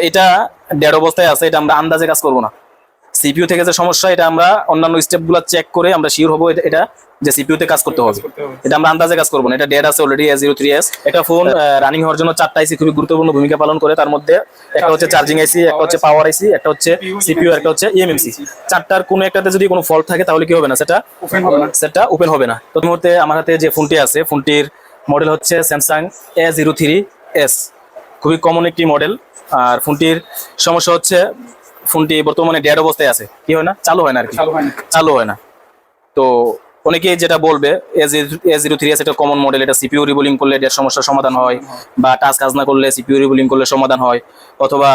এটা ডেড অবস্থায় আছে এটা আমরা আন্দাজে কাজ করব না। সিপিইউ থেকে যে সমস্যা এটা আমরা অন্যান্য স্টেপগুলো চেক করে আমরা শিওর হব এটা- যে সিপিইউ তে কাজ করতে হবে। এটা আমরা আন্দাজে কাজ করব না। এটা ডেড আছে অলরেডি জিরো থ্রি এস একটা ফোন রানিং হওয়ার জন্য চারটা আইসি খুবই গুরুত্বপূর্ণ ভূমিকা পালন করে। তার মধ্যে একটা হচ্ছে চার্জিং আইসি একটা হচ্ছে পাওয়ার আইসি একটা হচ্ছে সিপিইউ একটা হচ্ছে ইএমএমসি চারটার কোনো একটাতে যদি কোনো ফল্ট থাকে তাহলে কি হবে না? সেটা ওপেন হবে না। সেটটা ওপেন হবে না। তো মুহূর্তে আমার হাতে যে ফোনটি আছে ফোনটির মডেল হচ্ছে Samsung A zero three S খুবই কমন একটি মডেল আর ফোনটির সমস্যা হচ্ছে ফোনটি বর্তমানে ডেড অবস্থায় আছে। কি হয় না? চালু হয় না আর কি। চালু হয় না। তো অনেকেই যেটা বলবে এ জিরো থ্রি এস একটা কমন মডেল এটা সিপিউ রিবোলিং করলে এটার সমস্যার সমাধান হয় বা টাচ কাজ না করলে সিপিউ রিবোলিং করলে সমাধান হয় অথবা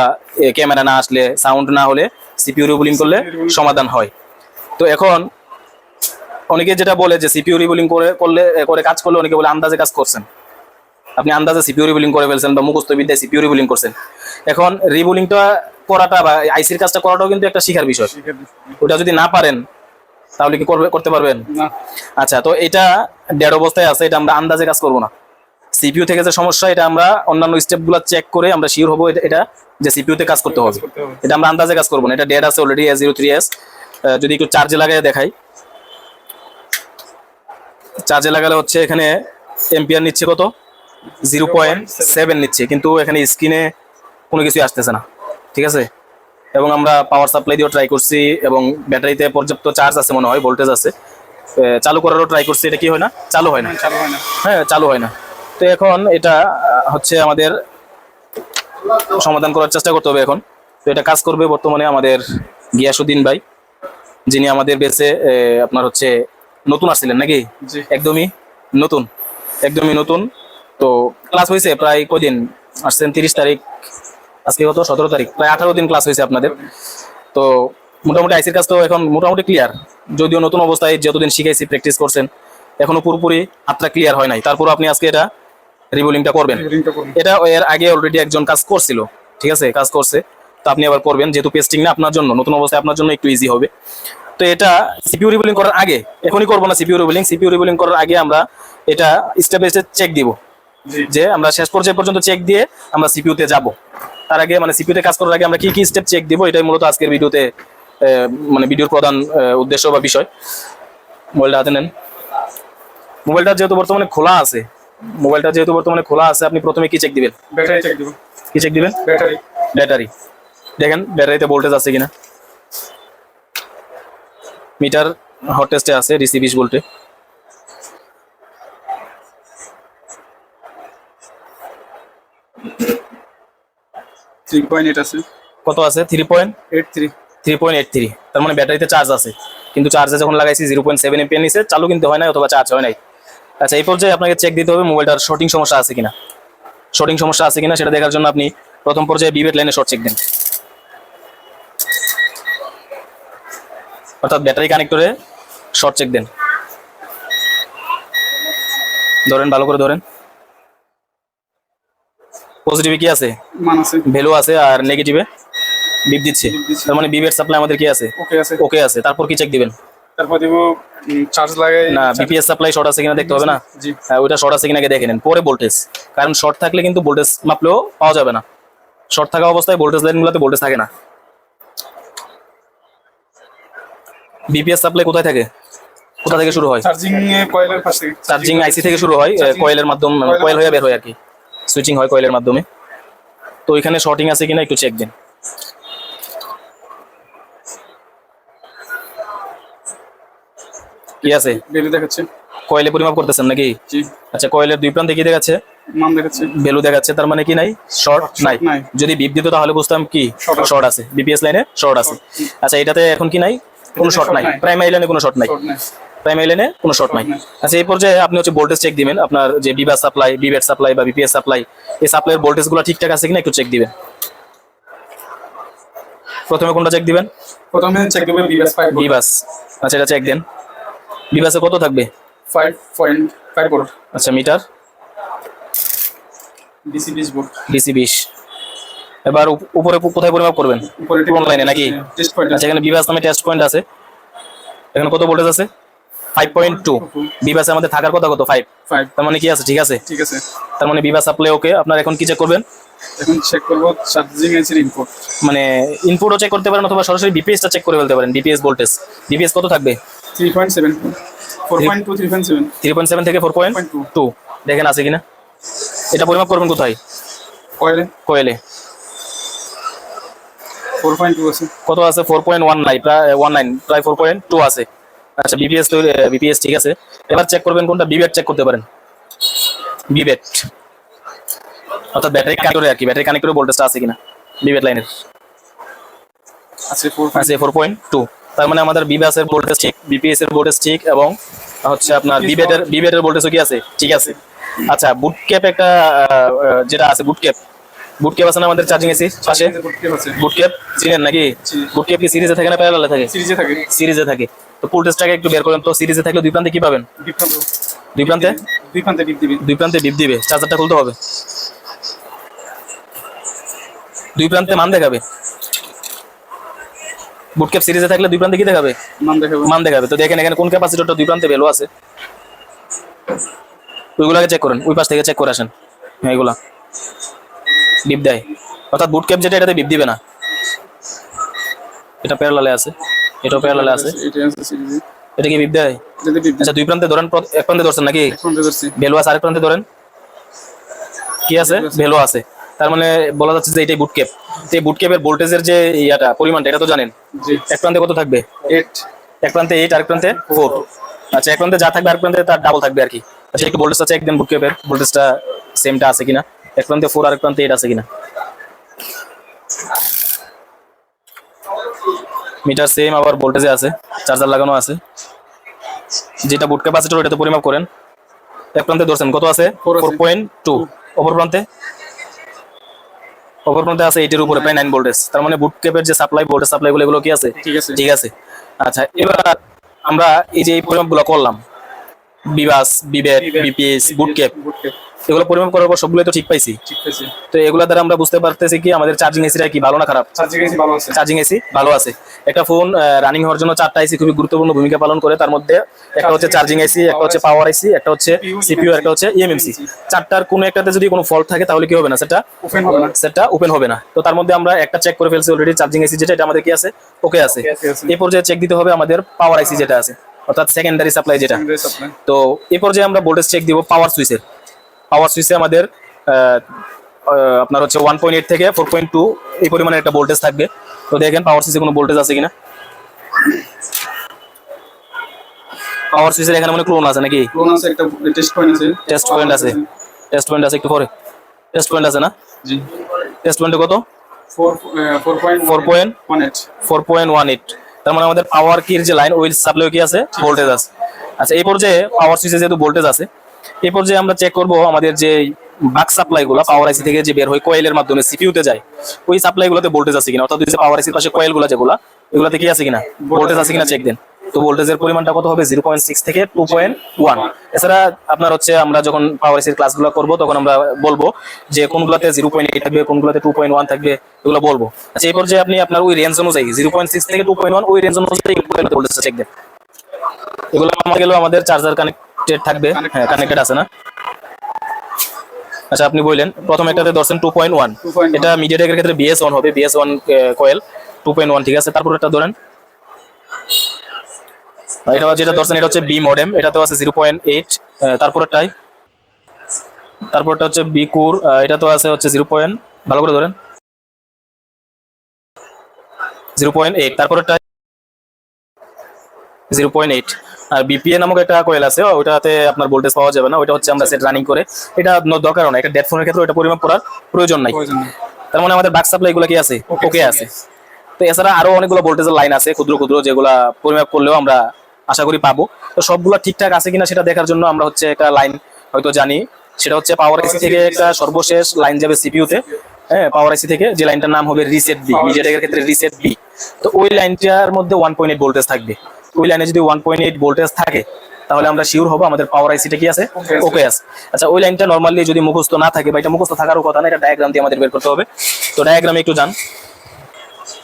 ক্যামেরা না আসলে সাউন্ড না হলে সিপিউ রিবোলিং করলে সমাধান হয়। তো এখন অনেকে যেটা বলে যে সিপিউ রিবোলিং করে করলে করে কাজ করলে অনেকে বলে আন্দাজে কাজ করছেন। আপনি আন্দাজে সিপিউ রিবোলিং করে ফেলছেন বা মুখস্থ বিদ্যায় সিপিউ রিবোলিং করছেন। এখন রিবোলিংটা করাটা বা আইসির কাজটা করাটাও কিন্তু একটা শিখার বিষয়। ওটা যদি না পারেন তাহলে কি করবে করতে পারবেন? আচ্ছা তো এটা ডেড অবস্থায় আছে এটা আমরা আন্দাজে কাজ করব না। সিপিইউ থেকে যে সমস্যা এটা আমরা অন্যান্য স্টেপগুলো চেক করে আমরা শিওর হব এটা- যে সিপিইউ তে কাজ করতে হবে। এটা আমরা আন্দাজে কাজ করব না। এটা ডেড আছে already S zero three S যদি একটু চার্জে লাগাই দেখাই। চার্জে লাগালে হচ্ছে এখানে এম্পিয়ার নিচ্ছে কত? জিরো পয়েন্ট সেভেন নিচ্ছে কিন্তু এখানে স্ক্রিনে কোনো কিছু আসতেছে না ঠিক আছে? এবং আমরা পাওয়ার সাপ্লাই দিয়েও ট্রাই করছি এবং ব্যাটারিতে পর্যাপ্ত চার্জ আছে মনে হয় ভোল্টেজ আছে। চালু করারও ট্রাই করছি এটা কি হয় না? চালু হয় না। হয় হ্যাঁ চালু হয় না। তো এখন এটা হচ্ছে আমাদের সমাধান করার চেষ্টা করতে হবে এখন। তো এটা কাজ করবে বর্তমানে আমাদের গিয়াসুদ্দিন ভাই যিনি আমাদের বেসে আপনার হচ্ছে নতুন আসছিলেন নাকি? একদমই নতুন একদমই নতুন। তো ক্লাস হয়েছে প্রায় কদিন আসছেন তিরিশ তারিখ আজকে কত? সতেরো তারিখ। প্রায় আঠারো দিন ক্লাস হয়েছে আপনাদের। তো মোটামুটি আইসির কাজ তো এখন মোটামুটি ক্লিয়ার যদিও নতুন অবস্থায় যতদিন শিখাইছি প্র্যাকটিস করছেন এখনও পুরোপুরি হাতটা ক্লিয়ার হয় নাই। তারপর আপনি আজকে এটা রিবোলিংটা করবেন। এটা এর আগে অলরেডি একজন কাজ করছিল ঠিক আছে? কাজ করছে। তো আপনি আবার করবেন যেহেতু পেস্টিং না আপনার জন্য। নতুন অবস্থায় আপনার জন্য একটু ইজি হবে। তো এটা সিপিউ রিবোলিং করার আগে এখনই করব না সিপিউ রিবোলিং সিপিউ রিবোলিং করার আগে আমরা এটা স্টেপ বাই স্টেপ চেক দিব। যে আমরা শেষ পর্যায়ে পর্যন্ত চেক দিয়ে আমরা সিপিউ তে যাব। তার আগে মানে সিপিউতে কাজ করার আগে আমরা কি কি স্টেপ চেক দিব এটাই মূলত আজকের ভিডিওতে মানে ভিডিওর প্রধান উদ্দেশ্য বা বিষয়। মোবাইলটা হাতে নেন। মোবাইলটা যেহেতু বর্তমানে খোলা আছে মোবাইলটা যেহেতু বর্তমানে খোলা আছে আপনি প্রথমে কি চেক দিবেন? ব্যাটারি চেক কি চেক দিবেন? ব্যাটারি ব্যাটারি দেখেন ব্যাটারিতে ভোল্টেজ আছে কিনা। মিটার হট টেস্টে আছে ডিসি বিশ ভোল্টে থ্রি পয়েন্ট এইট আছে। কত আছে? Three point eight three three point eight three তার মানে ব্যাটারিতে চার্জ আছে। কিন্তু চার্জে যখন লাগাইছি জিরো পয়েন্ট সেভেন এমপিএর নিচে চালু কিন্তু হয় নাই অথবা চার্জ হয় নাই। আচ্ছা এই পর্যায়ে আপনাকে চেক দিতে হবে মোবাইলটার শর্টিং সমস্যা আছে কিনা। শর্টিং সমস্যা আছে কিনা সেটা দেখার জন্য আপনি প্রথম পর্যায়ে বিবেট লাইনে শর্ট চেক দেন। অর্থাৎ ব্যাটারি কানেক্টরে শর্ট চেক দেন। ধরেন ভালো করে ধরেন। পজিটিভে কি আছে? মান আছে। ভ্যালু আছে আর নেগেটিভে বিপ দিচ্ছে। তার মানে বিবের সাপ্লাই আমাদের কি আছে? ওকে আছে। ওকে আছে। তারপর কি চেক দিবেন? তারপর দিব চার্জ লাগাই। না বিপিএস সাপ্লাই শর্ট আছে কিনা দেখতে হবে না? জি। হ্যাঁ ওইটা শর্ট আছে কিনা আগে দেখে নেন। পরে ভোল্টেজ কারণ শর্ট থাকলে কিন্তু ভোল্টেজ মাপলেও পাওয়া যাবে না। শর্ট থাকা অবস্থায় ভোল্টেজ লাইনগুলোতে ভোল্টেজ থাকে না। বিপিএস সাপ্লাই কোথায় থাকে? কোথা থেকে শুরু হয়? চার্জিং কয়েলের পাশে চার্জিং আইসি থেকে শুরু হয় কয়েলের মাধ্যমে কয়েল হয়ে বের হয় আর কি। সুইচিং হয় কয়েলের মাধ্যমে। তো ওইখানে শর্টিং আছে কিনা একটু চেক দিন। কি আছে? ভ্যালু দেখাচ্ছে। কয়েলে পরিমাপ করতেছেন নাকি? জি। আচ্ছা কয়েলের দুই প্রান্তে কি দেখাচ্ছে? মান দেখাচ্ছে। ভ্যালু দেখাচ্ছে তার মানে কি নাই? শর্ট নাই। যদি বিপ দিত তাহলে বুঝতাম কি? শর্ট আছে। বিপিএস লাইনে শর্ট আছে। আচ্ছা এটাতে এখন কি নাই? কোনো শর্ট নাই। নাই। প্রাইমারি লাইনে কোনো শর্ট নাই। প্রাইমারি লাইনে কোনো শর্ট নাই। আচ্ছা এই পর্যায়ে আপনি হচ্ছে ভোল্টেজ চেক দিবেন। আপনার যে বিবাস সাপ্লাই বিবেট সাপ্লাই বা বিপিএস সাপ্লাই এই সাপ্লাইয়ের ভোল্টেজগুলো ঠিকঠাক আছে কিনা একটু চেক দিবেন। প্রথমে কোনটা চেক দিবেন? প্রথমে চেক দিব ফাইভ বিবাস আচ্ছা এটা চেক দেন। বিবাসে কত থাকবে? ফাইভ পয়েন্ট ফাইভ ভোল্ট আচ্ছা মিটার? ডিসি বিশ ভোল্ট ডিসি বিশ। এবার উপ- উপরে কোথায় পরিমাপ করবেন? উপরে লাইনে নাকি? টেস্ট পয়েন্ট আচ্ছা এখানে বিবাস নামে টেস্ট পয়েন্ট আছে। এখানে কত ভোল্টেজ আছে? ফাইভ পয়েন্ট টু বিবাসে আমাদের থাকার কথা কত? ফাইভ ফাইভ তার মানে কি আছে? ঠিক আছে? ঠিক আছে। তার মানে বিবাস সাপ্লাই ওকে আপনার এখন কি চেক করবেন? এখন চেক করব চার্জিং এসির ইনপুট মানে ইনপুটও চেক করতে পারেন অথবা সরাসরি বিপিএসটা চেক করে ফেলতে পারেন। বিপিএস ভোল্টেজ বিপিএস কত থাকবে? Three point seven four point two three point seven three point seven থেকে ফোর পয়েন্ট 4.2 টু দেখেন আছে কিনা? এটা পরিমাপ করবেন কোথায়? কয়েলে। কোয়েলে। ফোর পয়েন্ট টু আছে। কত আছে? ফোর পয়েন্ট ওয়ান নাইন প্রায় ওয়ান নাইন প্রায় ফোর পয়েন্ট টু আছে। আচ্ছা বিপিএস তো বিপিএস ঠিক আছে এবার চেক করবেন কোনটা বিবেট চেক করতে পারেন বিবেট অর্থাৎ ব্যাটারি কানেক্ট করে আর কি ব্যাটারি কানেক্টরে ভোল্টেজটা আছে কিনা বিবেট লাইনের আছে ফোর পয়েন্ট টু তার মানে আমাদের বিবাস এর ভোল্টেজ ঠিক বিপিএস এর ভোল্টেজ ঠিক এবং হচ্ছে আপনার বিবেটের বিবেটের ভোল্টেজও কি আছে ঠিক আছে আচ্ছা বুট ক্যাপ একটা যেটা আছে বুট ক্যাপ বুট ক্যাপ আছে না আমাদের চার্জিং এসি পাশে আছে বুট ক্যাপ চিনেন নাকি। বুট ক্যাপ কি সিরিজে থাকে না প্যারালালে থাকে সিরিজে থাকে সিরিজে থাকে তো ভোল্টেজটাকে একটু বের করেন তো সিরিজে থাকলে দুই প্রান্তে কি পাবেন? দুই প্রান্তে? দুই প্রান্তে ডিপ দিবি দুই প্রান্তে বিপ দিবে। চার্জারটা খুলতে হবে। দুই প্রান্তে মান দেখাবে। বুট ক্যাপ সিরিজে থাকলে দুই প্রান্তে কি দেখাবে? মান দেখাবো। মান দেখাবে। তো দেখেন এখানে কোন ক্যাপাসিটরটা দুই প্রান্তে ভ্যালু আছে? ওইগুলাকে চেক করেন। ওই পাশ থেকে চেক করে আসেন। হ্যাঁ এগুলা। বিপ দেয়। অর্থাৎ বুট ক্যাপ যেটা এটাতে বিপ দিবে না। এটা প্যারালালে আছে। এটাও প্যারালালে আছে। এটা আছে এটা কি বিপ দেয় আচ্ছা দুই প্রান্তে ধরেন এক প্রান্তে ধরছেন নাকি? ভ্যালু আছে আরেক প্রান্তে ধরেন। কি আছে? ভ্যালু আছে। তার মানে বলা যাচ্ছে যে এটাই বুট ক্যাপ এই বুট ক্যাপের ভোল্টেজের যে ইয়াটা পরিমাণটা এটা তো জানেন। এক প্রান্তে কত থাকবে? এইট এক প্রান্তে এইট আরেক প্রান্তে ফোর আচ্ছা এক প্রান্তে যা থাকবে আরেক প্রান্তে তার ডাবল থাকবে আর কি আচ্ছা একটু ভোল্টেজটা চেক দেন বুট ক্যাপের ভোল্টেজটা সেমটা আছে কিনা? এক প্রান্তে ফোর আরেক প্রান্তে এইট আছে কিনা? মিটার সেম আবার ভোল্টেজে আছে চার্জার লাগানো আছে। যেটা বুট ক্যাপাসিটর ওটাতে পরিমাপ করেন। এক প্রান্তে ধরছেন কত আছে। ফোর পয়েন্ট টু অপর প্রান্তে? অপর প্রান্তে আছে এইটের উপরে প্রায় নাইন ভোল্টেজ তার মানে বুট ক্যাপের যে সাপ্লাই ভোল্টেজ সাপ্লাই গুলো এগুলো কি আছে? ঠিক আছে। ঠিক আছে। আচ্ছা এবার আমরা এই যে এই পরিমাপগুলো করলাম VBUS VBAT VPS boot cap boot cap এগুলো পরিমাপ করার পর সবগুলো তো ঠিক পাইছি তো এগুলো দ্বারা আমরা বুঝতে পারতেছি কি আমাদের চার্জিং এসিটা কি ভালো না খারাপ চার্জিং এসি ভালো আছে চার্জিং আছে একটা ফোন রানিং হওয়ার জন্য চারটা এসি খুবই গুরুত্বপূর্ণ ভূমিকা পালন করে তার মধ্যে একটা হচ্ছে চার্জিং এসি একটা হচ্ছে পাওয়ার এসি একটা হচ্ছে সিপিইউ একটা হচ্ছে ইএমএমসি চারটার কোনো একটাতে যদি কোনো ফল্ট থাকে তাহলে কি হবে না সেটা ওপেন হবে না সেটা ওপেন হবে না তো তার মধ্যে আমরা একটা চেক করে ফেলছি অলরেডি চার্জিং এসি যেটা এটা আমাদের কি আছে ওকে আছে। এই পর্যায়ে চেক দিতে হবে আমাদের পাওয়ার আইসি যেটা আছে অর্থাৎ সেকেন্ডারি সাপ্লাই যেটা। তো এ পর্যায়ে আমরা ভোল্টেজ চেক দিব পাওয়ার সুইচের পাওয়ার সুইচে আমাদের আপনার হচ্ছে ওয়ান পয়েন্ট এইট থেকে ফোর পয়েন্ট টু এই পরিমাণের একটা ভোল্টেজ থাকবে। তো দেখেন পাওয়ার সুইচে কোনো ভোল্টেজ আছে কিনা। পাওয়ার সুইচের এখানে মানে ক্লোন আছে নাকি? ক্লোন আছে একটা টেস্ট পয়েন্ট আছে। টেস্ট পয়েন্ট আছে। টেস্ট পয়েন্ট আছে একটু পরে। টেস্ট পয়েন্ট আছে না? জি। টেস্ট পয়েন্ট কত? 4 4.18 4.18 তার মানে আমাদের পাওয়ার কির যে লাইন ওই সাপ্লাই কি আছে ভোল্টেজ আছে। আচ্ছা এই পর্যায়ে পাওয়ার সুইচে যেহেতু ভোল্টেজ আছে এই পর্যায়ে আমরা চেক করব আমাদের যে বাক সাপ্লাই গুলো পাওয়ার আইসি থেকে যে বের হয় কয়েলের মাধ্যমে সিপিউ তে যায় ওই সাপ্লাই গুলোতে ভোল্টেজ আছে কিনা? অর্থাৎ পাওয়ার আইসির পাশে কয়েলগুলো যেগুলো এগুলোতে কি আছে কিনা? ভোল্টেজ আছে কিনা চেক দেন। তো ভোল্টেজের পরিমাণটা কত হবে? জিরো পয়েন্ট সিক্স থেকে টু পয়েন্ট ওয়ান এছাড়া আপনার হচ্ছে আমরা যখন পাওয়ার এসির ক্লাসগুলো করব তখন আমরা বলব যে কোনগুলোতে জিরো পয়েন্ট এইট থাকবে কোনগুলোতে টু পয়েন্ট ওয়ান থাকবে এগুলো বলব। আচ্ছা এই পর্যায়ে আপনি আপনার ওই রেঞ্জ অনুযায়ী জিরো পয়েন্ট সিক্স থেকে টু পয়েন্ট ওয়ান ওই রেঞ্জ অনুযায়ী ভোল্টেজটা চেক দেন। এগুলো আমার গেলেও আমাদের চার্জার কানেক্টেড থাকবে। হ্যাঁ কানেক্টেড আছে না? আচ্ছা আপনি বললেন প্রথম একটাতে ধরছেন টু পয়েন্ট ওয়ান 2.1 এটা মিডিয়াটেকের ক্ষেত্রে বিএস ওয়ান হবে VS one coil two point one ঠিক আছে? তারপর একটা ধরেন এটা যেটা ধরছেন এটা হচ্ছে বি মডেম এটাতেও আছে জিরো পয়েন্ট এইট তারপরটাই তারপরটা হচ্ছে বি কুর এটা তো আছে হচ্ছে জিরো পয়েন্ট ভালো করে ধরেন। জিরো পয়েন্ট এইট তারপরটা জিরো পয়েন্ট এইট আর বিপিএ নামক একটা কয়েল আছে ওইটাতে আপনার ভোল্টেজ পাওয়া যাবে না ওইটা হচ্ছে আমরা সেট রানিং করে। এটা দরকার না এটা ডেড ফোনের ক্ষেত্রে ওটা পরিমাপ করার প্রয়োজন নাই। তার মানে আমাদের বাক সাপ্লাই গুলো কি আছে? ওকে আছে। তো এছাড়া আরও অনেকগুলো ভোল্টেজের লাইন আছে ক্ষুদ্র ক্ষুদ্র যেগুলা পরিমাপ করলেও আমরা আশা করি পাবো। তো সবগুলো ঠিকঠাক আছে কিনা সেটা দেখার জন্য আমরা হচ্ছে একটা লাইন হয়তো জানি। সেটা হচ্ছে পাওয়ার আইসি থেকে একটা সর্বশেষ লাইন যাবে সিপিইউতে হ্যাঁ পাওয়ার আইসি থেকে যে লাইনটার নাম হবে রিসেট বি মিডিয়াটেকের ক্ষেত্রে রিসেট বি তো ওই লাইনটার মধ্যে ওয়ান পয়েন্ট এইট ভোল্টেজ থাকবে। ওই লাইনে যদি ওয়ান পয়েন্ট এইট ভোল্টেজ থাকে, তাহলে আমরা শিওর হব আমাদের পাওয়ার আইসিটা কি আছে? ওকে আছে। আচ্ছা ওই লাইনটা নর্মালি যদি মুখস্থ না থাকে, বা এটা মুখস্থ থাকারও কথা না, এটা ডায়াগ্রাম দিয়ে আমাদের বের করতে হবে। তো ডায়াগ্রামে একটু যান।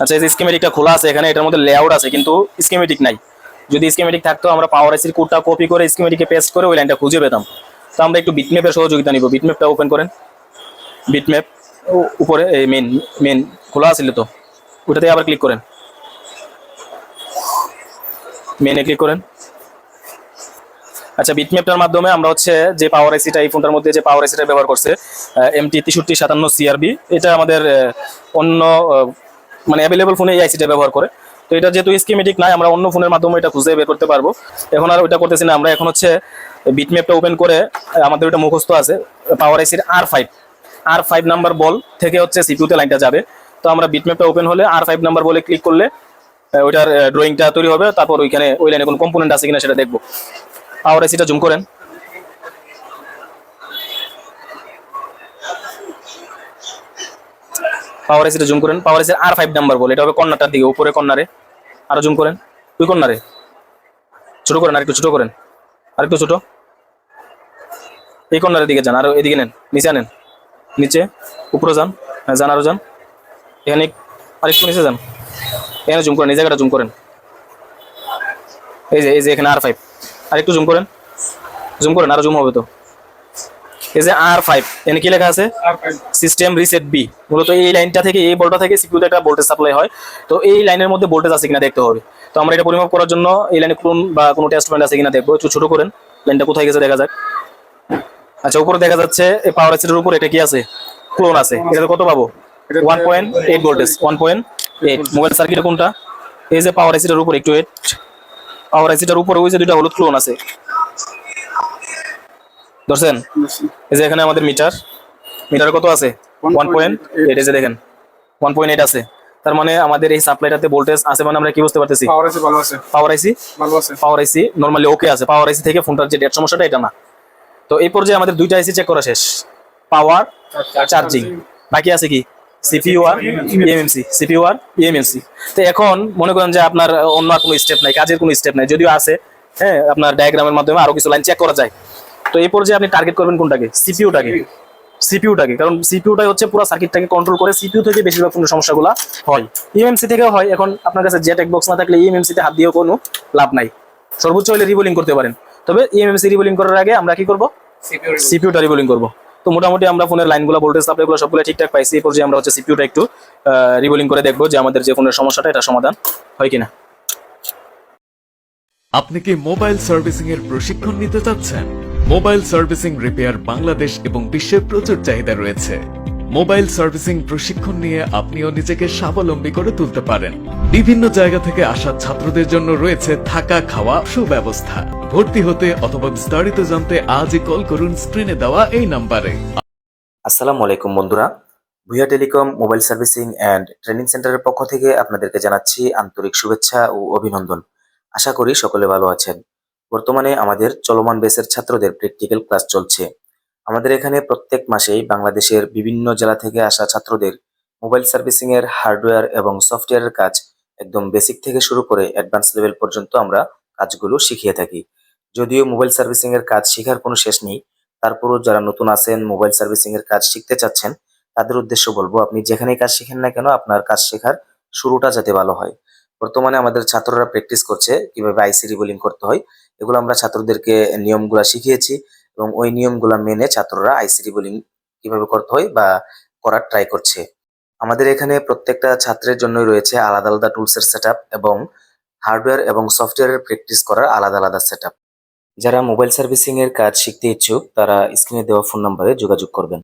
আচ্ছা এই স্কিমেটিকটা খোলা আছে এখানে, এটার মধ্যে লেআউট আছে, কিন্তু স্কিমেটিক নাই। যদি স্কিমেটিক থাকতো, আমরা পাওয়ার আইসির কোডটা কপি করে স্কিমেটিকে পেস্ট করে ওই লাইনটা খুঁজে পেতাম। তো আমরা একটু বিটম্যাপের সহযোগিতা নিব। বিটম্যাপটা ওপেন করেন। বিটম্যাপ উপরে, এই মেন মেন খোলা আছিল তো। ওটাতে আবার ক্লিক করেন। মেনে ক্লিক করেন। আচ্ছা বিটম্যাপটার মাধ্যমে আমরা হচ্ছে যে পাওয়ার আইসিটা এই ফোনটার মধ্যে যে পাওয়ার আইসিটা ব্যবহার করছে এমটি তেষট্টি সাতান্ন সিআরবি এটা আমাদের অন্য মানে অ্যাভেলেবল ফোনে এই আইসিটা ব্যবহার করে। তো এটা যেহেতু স্কিমেটিক নাই, আমরা অন্য ফোনের মাধ্যমে এটা খুঁজে বের করতে পারব। এখন আর ওইটা করতেছি না, আমরা এখন হচ্ছে বিটম্যাপটা ওপেন করে আমাদের ওইটা মুখস্থ আছে পাওয়ার আইসির R five R five number ball থেকে হচ্ছে সিপিউতে লাইনটা যাবে। তো আমরা বিটম্যাপটা ওপেন হলে R five number ball click করলে ওইটার ড্রয়িংটা তৈরি হবে, তারপর ওইখানে, ওই লাইনে কোনো কম্পোনেন্ট আছে কিনা সেটা দেখব। পাওয়ার আইসিটা জুম করেন। পাওয়ার আইসিটা জুম করেন। পাওয়ার আইসির আর ফাইভ নাম্বার বলে, এটা হবে কর্নারটার দিকে, উপরে কর্নারে। আরও জুম করেন। দুই কর্নারে ছোট করেন আর একটু ছোট করেন। আর একটু ছোট। এই কর্নারের দিকে যান, আরও এদিকে নেন, নিচে আনেন। নিচে, উপরে যান হ্যাঁ যান, আরও যান। এখানে আরেকটু নিচে যান। এখানে জুম করেন, এই জায়গাটা জুম করেন। এই যে এই যে, এখানে আর ফাইভ আর একটু জুম করেন। জুম করেন, আরও জুম হবে তো। এই যে আর ফাইভ এখানে কি লেখা আছে? সিস্টেম রিসেট বি মূলত এই লাইনটা থেকে এই বলটা থেকে সিপিউতে একটা ভোল্টেজ সাপ্লাই হয়। তো এই লাইনের মধ্যে ভোল্টেজ আছে কিনা দেখতে হবে। তো আমরা এটা পরিমাপ করার জন্য এই লাইনে কোন বা কোনো টেস্ট পয়েন্ট আছে কিনা দেখব। একটু ছোট করেন। লাইনটা কোথায় গেছে দেখা যাক। আচ্ছা উপরে দেখা যাচ্ছে এই পাওয়ার এর উপর এটা কি আছে? ক্লোন আছে। এটা কত পাবো? One point eight voltage one point eight mobile circuit কোনটা? এই যে পাওয়ার এসিটার উপর একটু এইট পাওয়ার এসিটার উপরে ওই যে দুইটা হলুদ ক্লোন আছে। ধরছেন? এই যে এখানে আমাদের মিটার। মিটার কত আছে? ওয়ান পয়েন্ট এইট এই যে দেখেন। ওয়ান পয়েন্ট এইট আছে। তার মানে আমাদের এই সাপ্লাইটাতে ভোল্টেজ আছে মানে আমরা কি বুঝতে পারতেছি? পাওয়ার আছে ভালো আছে। পাওয়ার আইসি ভালো আছে। পাওয়ার আইসি নর্মালি ওকে আছে। পাওয়ার আইসি থেকে ফোনটার যে ডেট সমস্যাটা এটা না। তো এই পর্যায়ে আমাদের দুইটা আইসি চেক করা শেষ। পাওয়ার চার্জিং বাকি আছে কি? সিপিইউ আর ইএমএমসি সিপিইউ আর ইএমএমসি তো এখন মনে করেন যে আপনার অন্য কোনো স্টেপ নাই কাজের কোনো স্টেপ নাই। যদিও আছে হ্যাঁ আপনার ডায়াগ্রামের মাধ্যমে আরও কিছু লাইন চেক করা যায়। তো এই পর্যায়ে আপনি টার্গেট করবেন কোনটাকে? সিপিইউটাকে সিপিইউটাকে কারণ সিপিইউটাই হচ্ছে পুরো সার্কিটটাকে কন্ট্রোল করে সিপিউ থেকে বেশিরভাগ ফোনের সমস্যাগুলো হয়। ইএমসি থেকেও হয় এখন আপনার কাছে জেটেক বক্স না থাকলে ইএমএমসি তে হাত দিয়েও কোনো লাভ নাই। সর্বোচ্চ হলে রিবোলিং করতে পারেন। তবে ইএমএমসি রিবোলিং করার আগে আমরা কি করব? সিপিইউটা রিবোলিং করব। তো মোটামুটি আমরা ফোনের লাইনগুলো ভোল্টেজ সাপ্লাইগুলো সবগুলো ঠিকঠাক পাইছি। এই পর্যায়ে আমরা হচ্ছে সিপিইউটা একটু রিবোলিং করে দেখব যে আমাদের যে ফোনের সমস্যাটা এটা সমাধান হয় কিনা। আপনি কি মোবাইল সার্ভিসিং এর প্রশিক্ষণ নিতে চাচ্ছেন? মোবাইল সার্ভিসিং রিপেয়ার বাংলাদেশ এবং বিশ্বে প্রচুর চাহিদা রয়েছে। মোবাইল সার্ভিসিং প্রশিক্ষণ নিয়ে আপনিও নিজেকে স্বাবলম্বী করে তুলতে পারেন। বিভিন্ন জায়গা থেকে আসা ছাত্রদের জন্য রয়েছে থাকা খাওয়া সুব্যবস্থা। ভর্তি হতে অথবা বিস্তারিত জানতে আজই কল করুন স্ক্রিনে দেওয়া এই নাম্বারে। আসসালামু আলাইকুম বন্ধুরা। ভুয়া telecom, mobile servicing and training সেন্টারের পক্ষ থেকে আপনাদেরকে জানাচ্ছি আন্তরিক শুভেচ্ছা ও অভিনন্দন। আশা করি সকলে ভালো আছেন। বর্তমানে আমাদের চলমান বেসের ছাত্রদের প্র্যাকটিক্যাল ক্লাস চলছে। আমাদের এখানে প্রত্যেক মাসেই বাংলাদেশের বিভিন্ন জেলা থেকে আসা ছাত্রদের মোবাইল সার্ভিসিং এর হার্ডওয়্যার এবং সফটওয়্যারের কাজ একদম বেসিক থেকে শুরু করে অ্যাডভান্স লেভেল পর্যন্ত আমরা কাজগুলো শিখিয়ে থাকি। যদিও মোবাইল সার্ভিসিং এর কাজ শেখার কোনো শেষ নেই, তারপরও যারা নতুন আছেন, মোবাইল সার্ভিসিং এর কাজ শিখতে চাচ্ছেন, তাদের উদ্দেশ্য বলব, আপনি যেখানেই কাজ শিখেন না কেন, আপনার কাজ শেখার শুরুটা যাতে ভালো হয়। বর্তমানে আমাদের ছাত্ররা প্র্যাকটিস করছে কীভাবে আইসি রিবোলিং করতে হয়। এগুলো আমরা ছাত্রদেরকে নিয়মগুলা শিখিয়েছি এবং ওই নিয়মগুলা মেনে ছাত্ররা আইসি রিবোলিং কীভাবে করতে হয় বা করার ট্রাই করছে। আমাদের এখানে প্রত্যেকটা ছাত্রের জন্যই রয়েছে আলাদা আলাদা টুলসের সেট এবং হার্ডওয়্যার এবং সফটওয়্যারের প্র্যাকটিস করার আলাদা আলাদা সেট যারা মোবাইল সার্ভিসিং এর কাজ শিখতে ইচ্ছুক, তারা স্ক্রিনে দেওয়া ফোন নম্বরে যোগাযোগ করবেন।